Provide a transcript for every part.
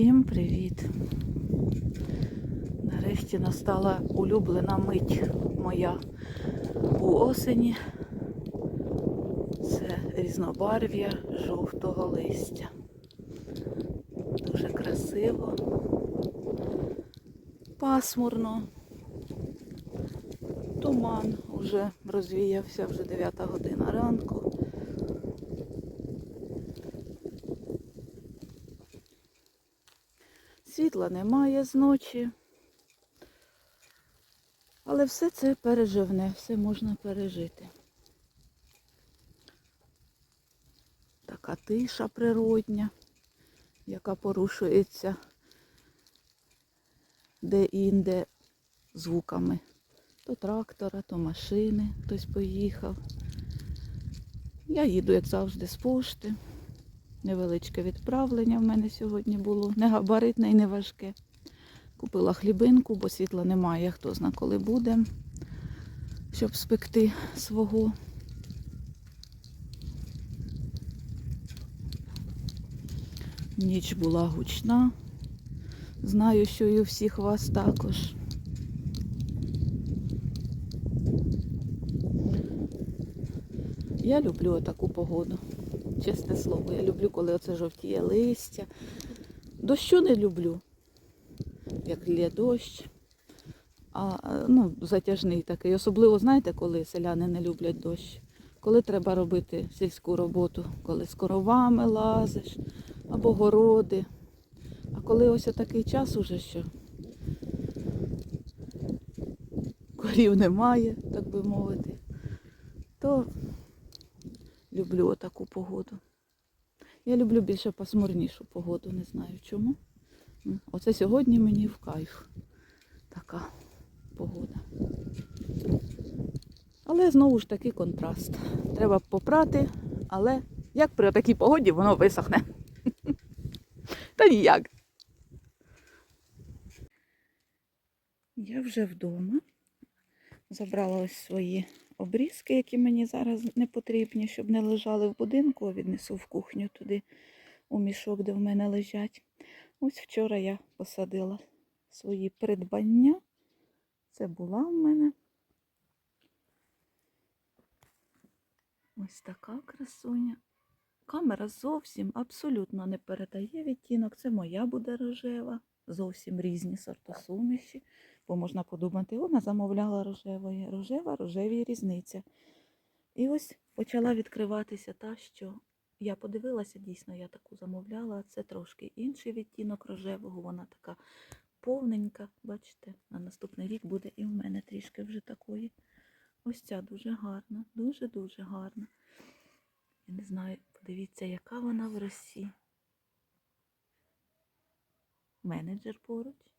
Всім привіт! Нарешті настала улюблена мить моя у осені. Це різнобарв'я жовтого листя. Дуже красиво, пасмурно. Туман вже розвіявся, вже 9 година ранку. Світла немає зночі. Але все це переживне, все можна пережити. Така тиша природня, яка порушується де-інде звуками. То трактора, то машини, хтось поїхав. Я їду, як завжди, з пошти. Невеличке відправлення в мене сьогодні було. Не габаритне і не важке. Купила хлібинку, бо світла немає, хто зна коли буде, щоб спекти свого. Ніч була гучна. Знаю, що і у всіх вас також. Я люблю таку погоду. Чесне слово, я люблю, коли оце жовтіє листя. Дощу не люблю, як лє дощ. А ну, затяжний такий. Особливо, знаєте, коли селяни не люблять дощ. Коли треба робити сільську роботу, коли з коровами лазиш або городи. А коли ось такий час уже що корів немає, так би мовити, то люблю отаку погоду. Я люблю більше пасмурнішу погоду, не знаю чому. Оце сьогодні мені в кайф така погода. Але знову ж таки контраст. Треба попрати, але як при такій погоді воно висохне. Та ніяк. Я вже вдома. Забрала ось свої обрізки, які мені зараз не потрібні, щоб не лежали в будинку, віднесу в кухню туди, у мішок, де в мене лежать. Ось вчора я посадила свої придбання. Це була в мене. Ось така красуня. Камера зовсім абсолютно не передає відтінок. Це моя буде рожева. Зовсім різні сортосуміші. Бо можна подумати, вона замовляла рожевої. Рожева, рожеві різниця. І ось почала відкриватися та, що я подивилася, дійсно, я таку замовляла. Це трошки інший відтінок рожевого. Вона така повненька. Бачите, на наступний рік буде і в мене трішки вже такої. Ось ця дуже гарна, дуже-дуже гарна. Я не знаю, подивіться, яка вона в росі. Менеджер поруч.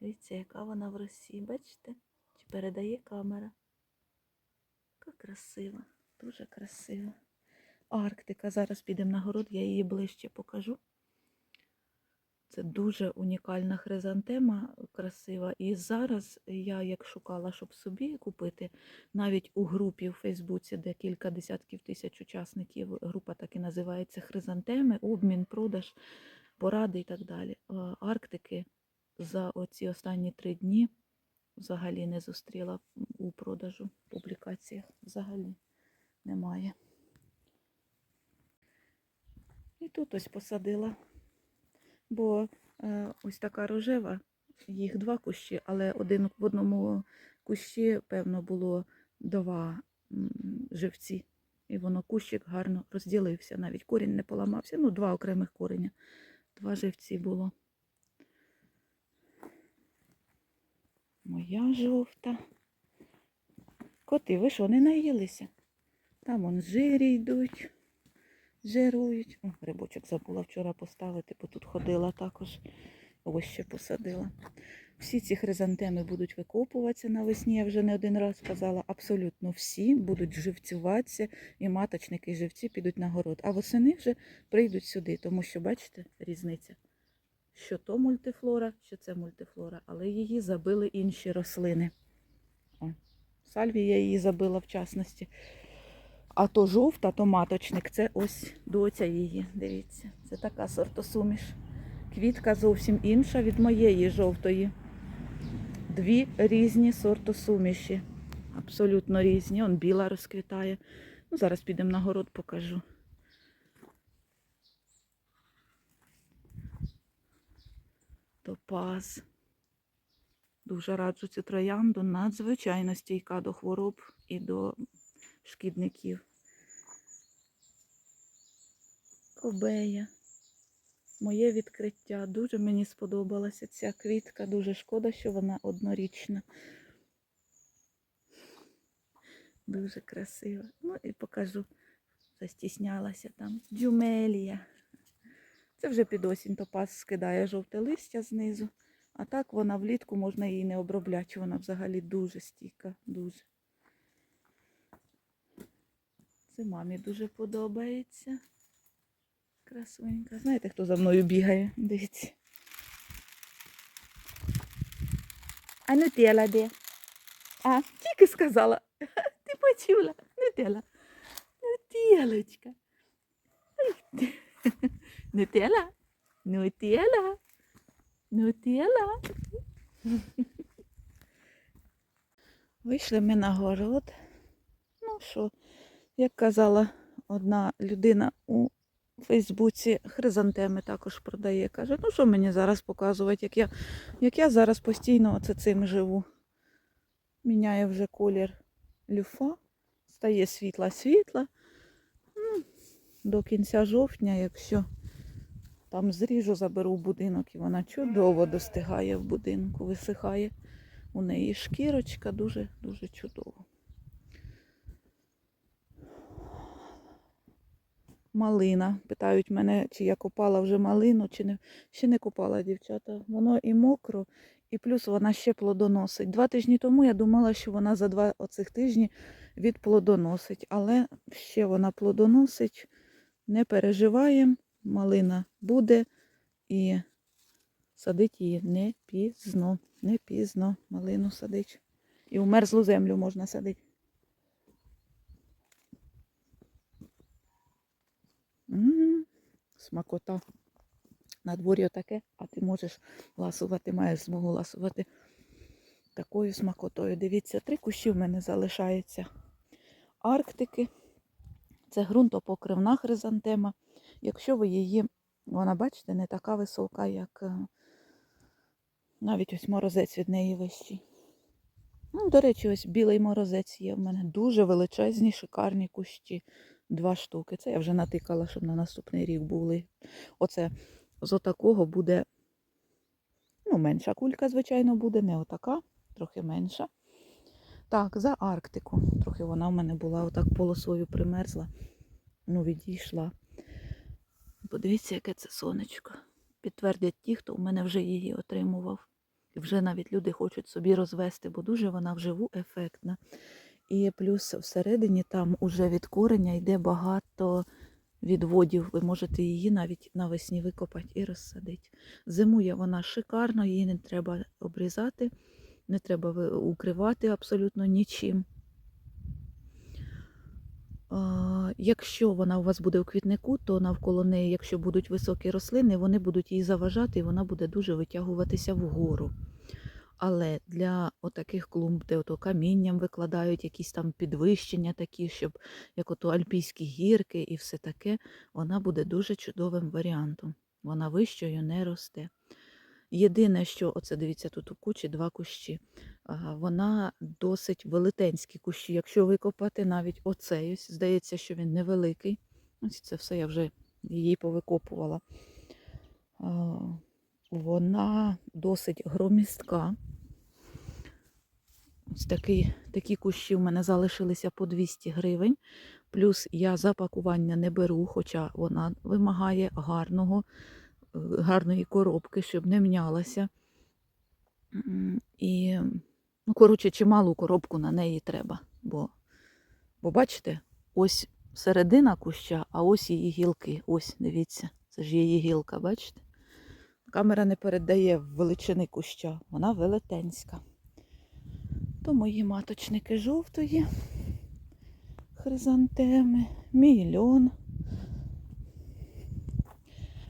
Дивіться, яка вона в росі. Бачите? Чи передає камера? Яка красива, дуже красива. Арктика. Зараз підемо на город, я її ближче покажу. Це дуже унікальна хризантема, красива. І зараз я як шукала, щоб собі купити, навіть у групі в Фейсбуці, де кілька десятків тисяч учасників, група так і називається Хризантеми, обмін, продаж, поради і так далі. Е, Арктики за оці останні три дні взагалі не зустріла у продажу публікаціях. Взагалі немає. І тут ось посадила бо е, ось така рожева, їх два кущі, але один в одному кущі, певно, було два живці. І воно кущик гарно розділився, навіть корінь не поламався. Ну, два окремих кореня. Два живці було. Моя жовта. Коти, ви що, не наїлися? Там он жирі йдуть жирують. О, грибочок забула вчора поставити, бо тут ходила також. Ось ще посадила. Всі ці хризантеми будуть викопуватися навесні, я вже не один раз казала. Абсолютно всі будуть живцюватися, і маточники, і живці підуть на город. А восени вже прийдуть сюди, тому що, бачите, різниця. Що то мультифлора, що це мультифлора, але її забили інші рослини. О, сальвія її забила в частності. А то жовта, то маточник, це ось доця її. Дивіться, це така сортосуміш квітка зовсім інша від моєї жовтої. Дві різні сортосуміші. Абсолютно різні. Он біла розквітає. Ну, зараз підемо на город, покажу. Топаз. Дуже раджу цю троянду. Надзвичайно стійка до хвороб і до шкідників. Кобея. Моє відкриття. Дуже мені сподобалася ця квітка. Дуже шкода, що вона однорічна. Дуже красива. Ну і покажу. Застіснялася там. Джумелія. Це вже під осінь топаз скидає жовте листя знизу. А так вона влітку можна її не обробляти. Вона взагалі дуже стійка. Дуже. Це мамі дуже подобається. Красунька. Знаєте, хто за мною бігає? Дивіться. А нутелла де? А, тільки сказала. Ти почула? Нутелла. Нутелочка. Ай, ти. Нутелла? Нутелла? Нутелла? Вийшли ми на город. Ну що, як казала одна людина у Фейсбуці, хризантеми також продає. Каже, ну що мені зараз показувати, як я, як я зараз постійно оце цим живу. Міняє вже колір люфа, стає світла-світла. До кінця жовтня, якщо там зріжу, заберу в будинок, і вона чудово достигає в будинку, висихає. У неї шкірочка дуже-дуже чудово. Малина. Питають мене, чи я копала вже малину, чи не. Ще не копала, дівчата. Воно і мокро, і плюс вона ще плодоносить. Два тижні тому я думала, що вона за два оцих тижні відплодоносить, але ще вона плодоносить. Не переживаємо, малина буде і садить її не пізно. Не пізно малину садить. І в мерзлу землю можна садити. Смакота. На дворі отаке, а ти можеш ласувати, маєш змогу ласувати такою смакотою. Дивіться, три кущі в мене залишається. Арктики. Це ґрунтопокривна хризантема. Якщо ви її, вона, бачите, не така висока, як е, навіть ось морозець від неї вищий. Ну, до речі, ось білий морозець є в мене. Дуже величезні, шикарні кущі. Два штуки. Це я вже натикала, щоб на наступний рік були. Оце з отакого буде, ну, менша кулька, звичайно, буде, не отака, трохи менша. Так, за Арктику. Трохи вона в мене була отак полосою примерзла. Ну, відійшла. Подивіться, яке це сонечко. Підтвердять ті, хто у мене вже її отримував. І вже навіть люди хочуть собі розвести, бо дуже вона вживу ефектна. І плюс всередині там уже від кореня йде багато відводів. Ви можете її навіть навесні викопати і розсадити. Зимує вона шикарно, її не треба обрізати, не треба укривати абсолютно нічим. Якщо вона у вас буде у квітнику, то навколо неї, якщо будуть високі рослини, вони будуть їй заважати, і вона буде дуже витягуватися вгору. Але для отаких клумб, де ото камінням викладають якісь там підвищення такі, щоб як ото альпійські гірки і все таке, вона буде дуже чудовим варіантом. Вона вищою не росте. Єдине, що оце дивіться, тут у кучі два кущі. Вона досить велетенські кущі. Якщо викопати навіть оцей, ось, здається, що він невеликий. Ось це все я вже її повикопувала. Вона досить громістка. Ось такі, такі кущі в мене залишилися по 200 гривень. Плюс я запакування не беру, хоча вона вимагає гарного, е, гарної коробки, щоб не мнялася. І, ну, коротше, чималу коробку на неї треба. Бо, бо бачите, ось середина куща, а ось її гілки. Ось, дивіться, це ж її гілка, бачите? Камера не передає величини куща, вона велетенська. То мої маточники жовтої, хризантеми, мій льон.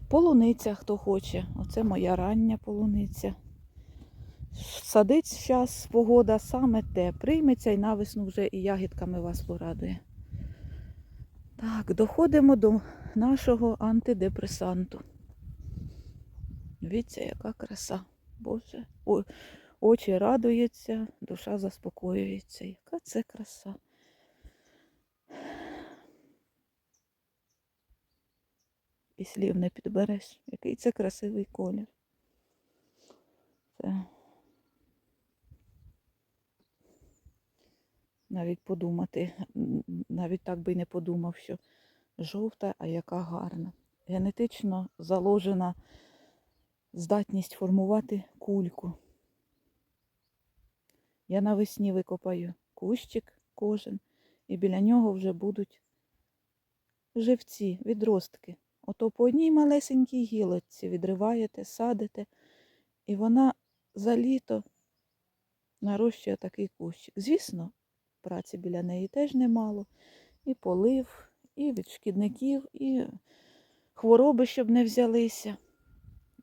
Полуниця, хто хоче. Оце моя рання полуниця. Садить зараз погода саме те. Прийметься і навесну вже і ягідками вас порадує. Так, доходимо до нашого антидепресанту. Дивіться, яка краса. Боже, О, очі радуються, душа заспокоюється. Яка це краса. І слів не підбереш. Який це красивий колір. Це навіть подумати, навіть так би й не подумав, що жовта, а яка гарна. Генетично заложена здатність формувати кульку. Я навесні викопаю кущик кожен, і біля нього вже будуть живці, відростки. Ото по одній малесенькій гілочці відриваєте, садите, і вона за літо нарощує такий кущик. Звісно, праці біля неї теж немало. І полив, і від шкідників, і хвороби, щоб не взялися.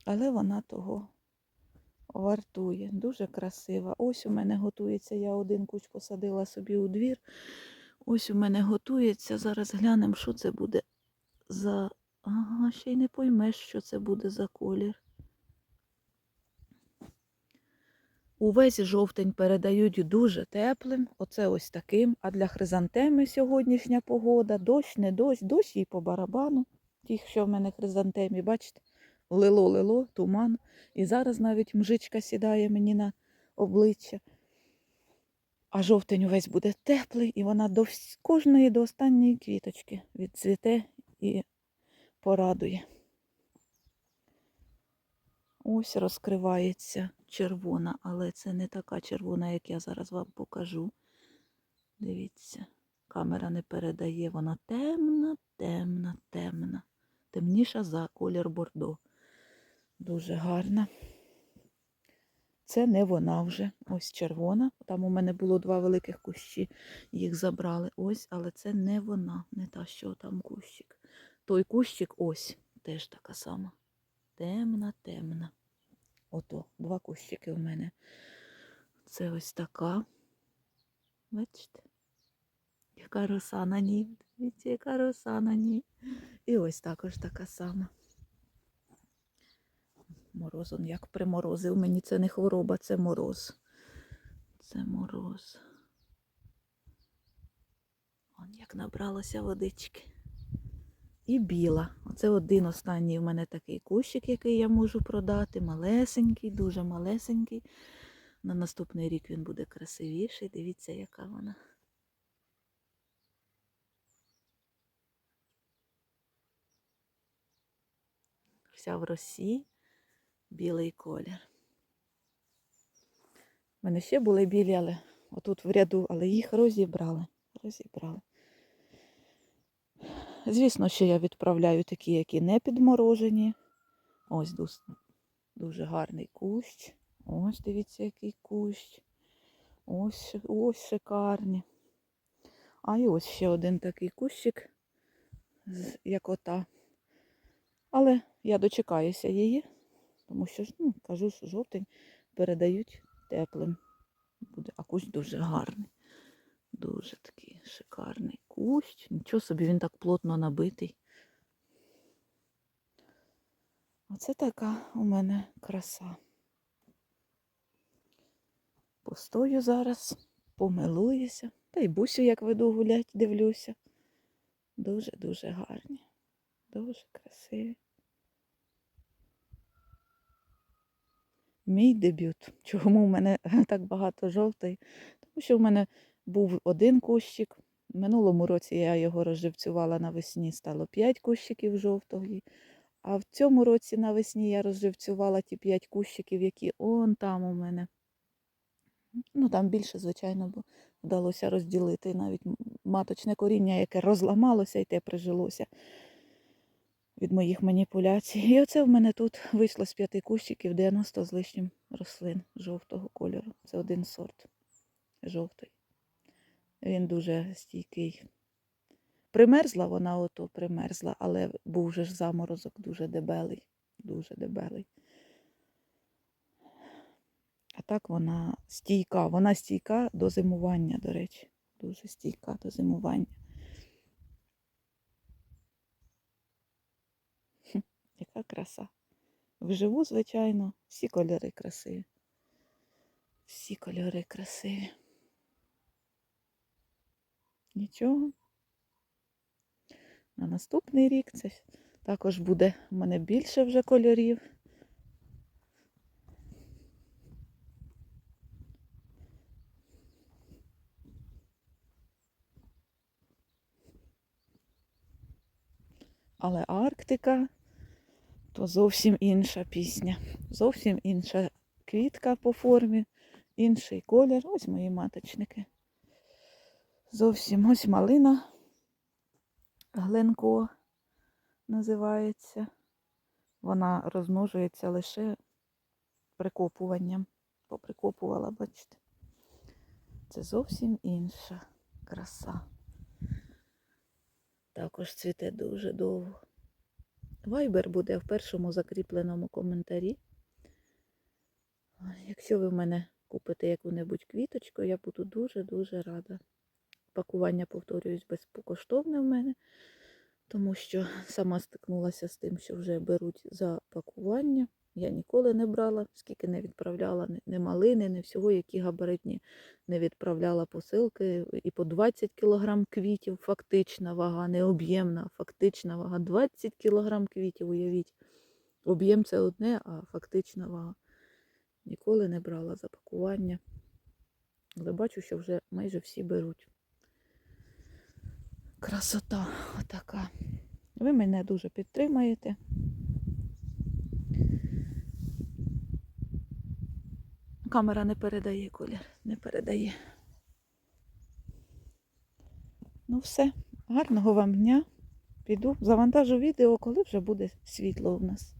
Але вона того вартує. Дуже красива. Ось у мене готується, я один куч посадила собі у двір. Ось у мене готується. Зараз глянемо, що це буде за. Ага, ще й не поймеш, що це буде за колір. Увесь жовтень передають дуже теплим, оце ось таким. А для хризантеми сьогоднішня погода, дощ, не дощ, дощ їй по барабану. Ті, що в мене хризантемі, бачите, лило-лило, туман. І зараз навіть мжичка сідає мені на обличчя. А жовтень увесь буде теплий, і вона до кожної до останньої квіточки відцвіте і порадує. Ось розкривається червона, але це не така червона, як я зараз вам покажу. Дивіться, камера не передає, вона темна, темна, темна. Темніша за колір бордо. Дуже гарна. Це не вона вже. Ось червона. Там у мене було два великих кущі, їх забрали. Ось, але це не вона, не та, що там кущик. Той кущик ось теж така сама. Темна, темна. Ото, два кущики в мене. Це ось така. Бачите? Яка роса на ній. Дивіться, яка роса на ній. І ось також така сама. Мороз, он як приморозив. Мені це не хвороба, це мороз. Це мороз. Он як набралося водички. І біла. Оце один останній в мене такий кущик, який я можу продати. Малесенький, дуже малесенький. На наступний рік він буде красивіший. Дивіться, яка вона. Вся в росі, білий колір. У мене ще були білі, але отут в ряду, але їх розібрали. Розібрали. Звісно, що я відправляю такі, які не підморожені. Ось дуже, гарний кущ. Ось дивіться, який кущ. Ось, ось шикарні. А і ось ще один такий кущик, як ота. Але я дочекаюся її, тому що, ну, кажу, що жовтень передають теплим. Буде. А кущ дуже гарний. Дуже такий шикарний кущ. Нічого собі він так плотно набитий. Оце така у мене краса. Постою зараз, помилуюся. Та й бусю, як веду гулять, дивлюся. Дуже-дуже гарні. Дуже красиві. Мій дебют. Чому в мене так багато жовтий? Тому що в мене був один кущик. Минулому році я його розживцювала навесні, стало 5 кущиків жовтої. А в цьому році навесні я розживцювала ті 5 кущиків, які он там у мене. Ну, там більше, звичайно, бо вдалося розділити навіть маточне коріння, яке розламалося і те прижилося від моїх маніпуляцій. І оце в мене тут вийшло з п'яти кущиків 90 з лишнім рослин жовтого кольору. Це один сорт жовтий. Він дуже стійкий примерзла вона ото примерзла, але був же ж заморозок дуже дебелий, дуже дебелий. А так вона стійка. Вона стійка до зимування, до речі. Дуже стійка до зимування. Хм, Яка краса. Вживу, звичайно, всі кольори красиві. Всі кольори красиві. Нічого. На наступний рік це також буде в мене більше вже кольорів. Але Арктика то зовсім інша пісня. Зовсім інша квітка по формі, інший колір. Ось мої маточники. Зовсім ось малина Гленко називається. Вона розмножується лише прикопуванням. Поприкопувала, бачите. Це зовсім інша краса. Також цвіте дуже довго. Вайбер буде в першому закріпленому коментарі. Якщо ви в мене купите яку-небудь квіточку, я буду дуже-дуже рада. Пакування, повторююсь, безкоштовне в мене, тому що сама стикнулася з тим, що вже беруть за пакування. Я ніколи не брала, скільки не відправляла ні малини, ні всього, які габаритні не відправляла посилки. І по 20 кг квітів, фактична вага, не об'ємна, фактична вага. 20 кг квітів, уявіть. Об'єм це одне, а фактична вага. Ніколи не брала за пакування. Але бачу, що вже майже всі беруть. Красота отака. Ви мене дуже підтримаєте. Камера не передає колір, не передає. Ну все, гарного вам дня. Піду, завантажу відео, коли вже буде світло у нас.